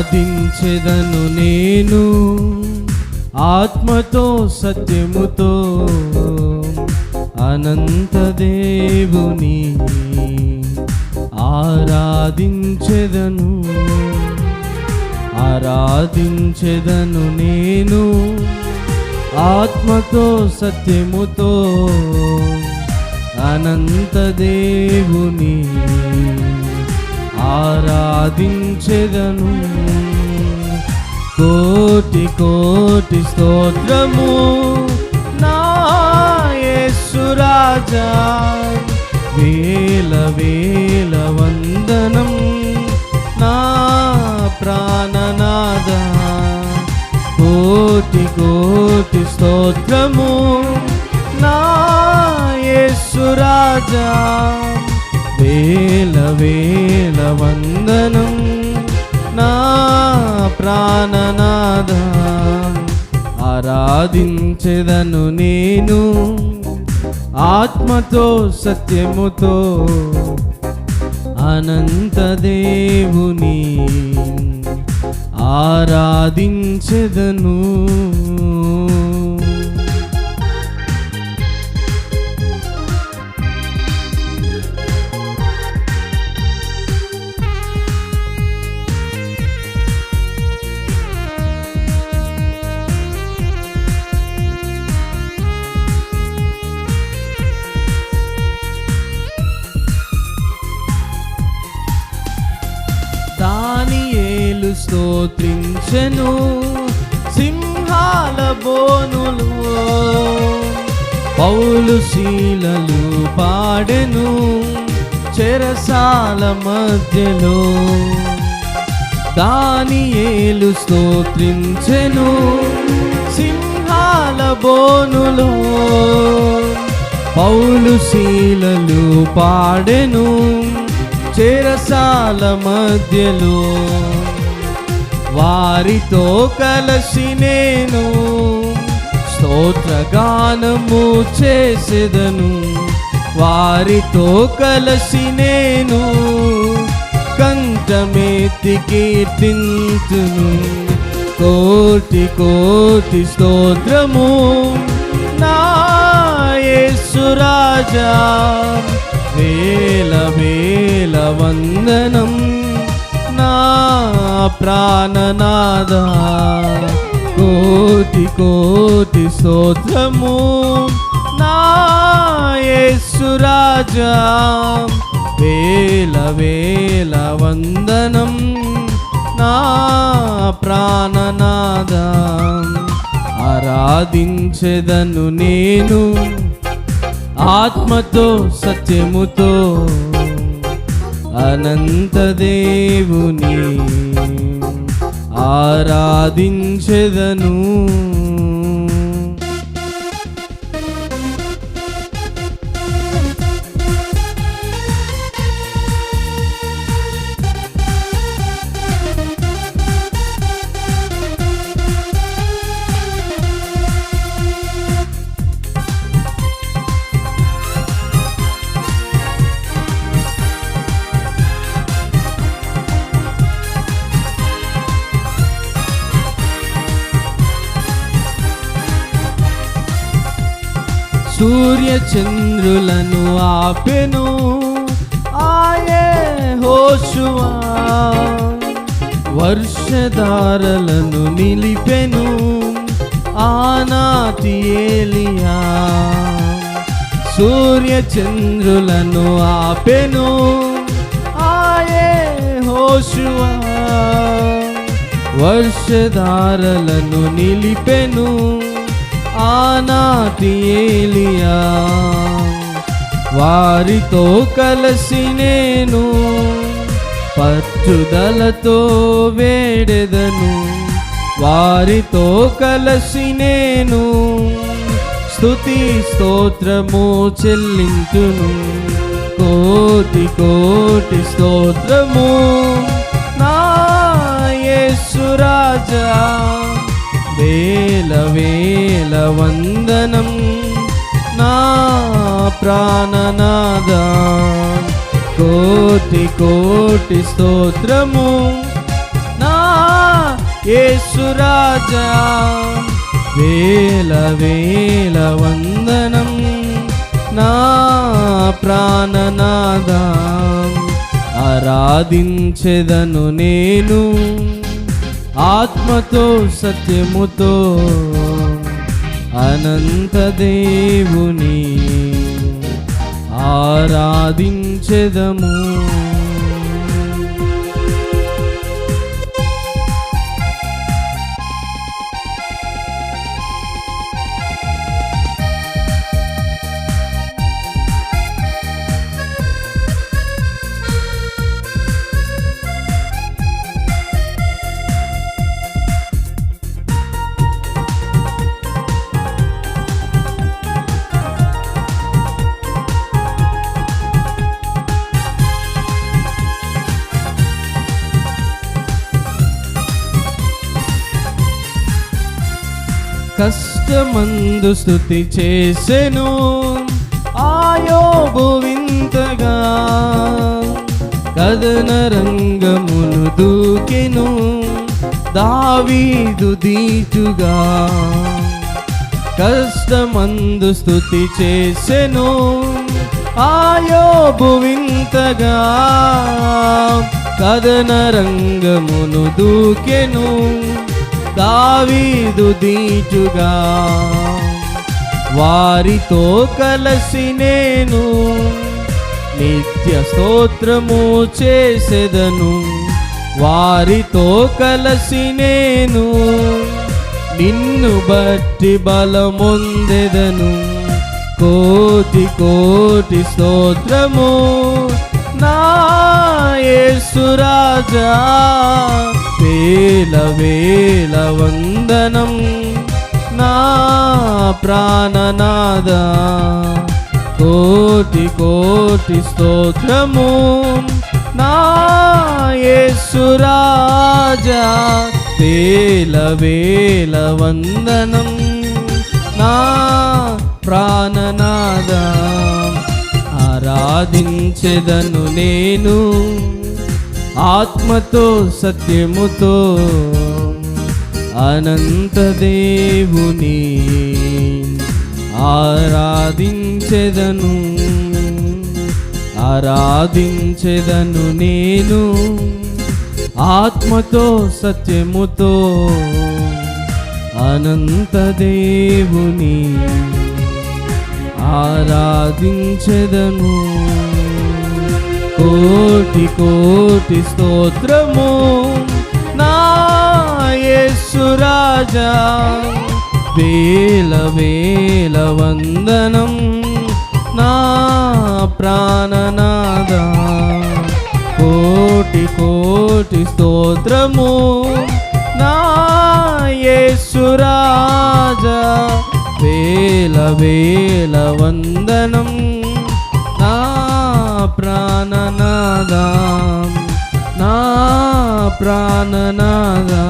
ఆరాధించెదను నేను ఆత్మతో సత్యముతో. అనంత దేవుని ఆరాధించెదను. ఆరాధించెదను నేను ఆత్మతో సత్యముతో. అనంత దేవుని ఆరాధించెదను. కోటి కోటి స్తోత్రము. నాయసురాజా వేల వేల వందనం. నా ప్రాణనాద కోటి కోటి స్తోత్రము. నాయసురాజా వేల వేల వందనం. ప్రాణనాథ ఆరాధించెదను నేను ఆత్మతో సత్యముతో అనంత దేవుని ఆరాధించెదను. స్తోత్రించెను సింహాల బోనులు. పౌలు శీలలు పాడెను చెరసాల మధ్యలో. దానియేలు స్తోత్రించెను సింహాల బోనులో. పౌలు శీలలు పాడెను చెరసాల మధ్యలో. వారితో కలసి నేను స్తోత్రగానము చేసేదను. వారితో కలసి నేను కంఠమెత్తి కీర్తింతును కోటి కోటి స్తోత్రము నాయసురాజా వేల వేల వందనం ప్రాణనాద. కోటి కోటి సోత్రము నాయసురాజా వేల వేల వందనం నా ప్రాణనాద. ఆరాధించెదను నేను ఆత్మతో సత్యముతో. అనంత దేవుని ఆరాధించెదను. సూర్య చంద్రులను ఆపెను. ఆయే హోషువా. వర్షధారలను నిలిపెను. ఆనాతి ఏలియా. సూర్య చంద్రులను ఆపెను. ఆయే హోషువా. వర్షధారలను నిలిపెను. ఆనాటి ఏలియా. వారితో కలిసి నేను పచ్చుదలతో వేడెదను. వారితో కలిసి నేను స్తుతి స్తోత్రము చెల్లించును. కోటి కోటి స్తోత్రము నా యేసురాజా వేల వేల వందనం నా ప్రాణనాదా కోటి కోటి స్తోత్రము నా యేసురాజా వేల వేల వందనం నా ప్రాణనాదా ఆరాధించెదను నేను ఆత్మతో సత్యముతో అనంత దేవుని ఆరాధించెదము. కష్టమందు స్థుతి చేసెను. ఆయోబు వింతగా కదన రంగమును దూకెను. దావీదు దీటుగా కష్టమందు స్థుతి చేసెను. ఆయోబు వింతగా కదన రంగమును దూకెను. దావీదు దీచుగా. వారితో కలసి నేను నిత్య స్తోత్రము చేసెదను. వారితో కలసి నేను నిన్ను బట్టి బలముందెదను. కోటి కోటి స్తోత్రము నా యేసురాజా వేల వేల వందనం నా ప్రాణనాద. కోటి కోటి స్తోత్రము నా యేసురాజా వేల వేల వందనం నా ప్రాణనాద. ఆరాధించెదను నేను ఆత్మతో సత్యముతో. అనంత దేవుని ఆరాధించెదను ఆరాధించెదను నేను. ఆత్మతో సత్యముతో అనంత దేవుని ఆరాధించెదను. కోటి కోటి స్తోత్రము. నా యేసురాజా వేల వేల వందనం నా ప్రాణనాదా. కోటి కోటి స్తోత్రము నా యేసురాజా వేల వేల వందనం నా ప్రాణనాదా. ప్రాణనాదా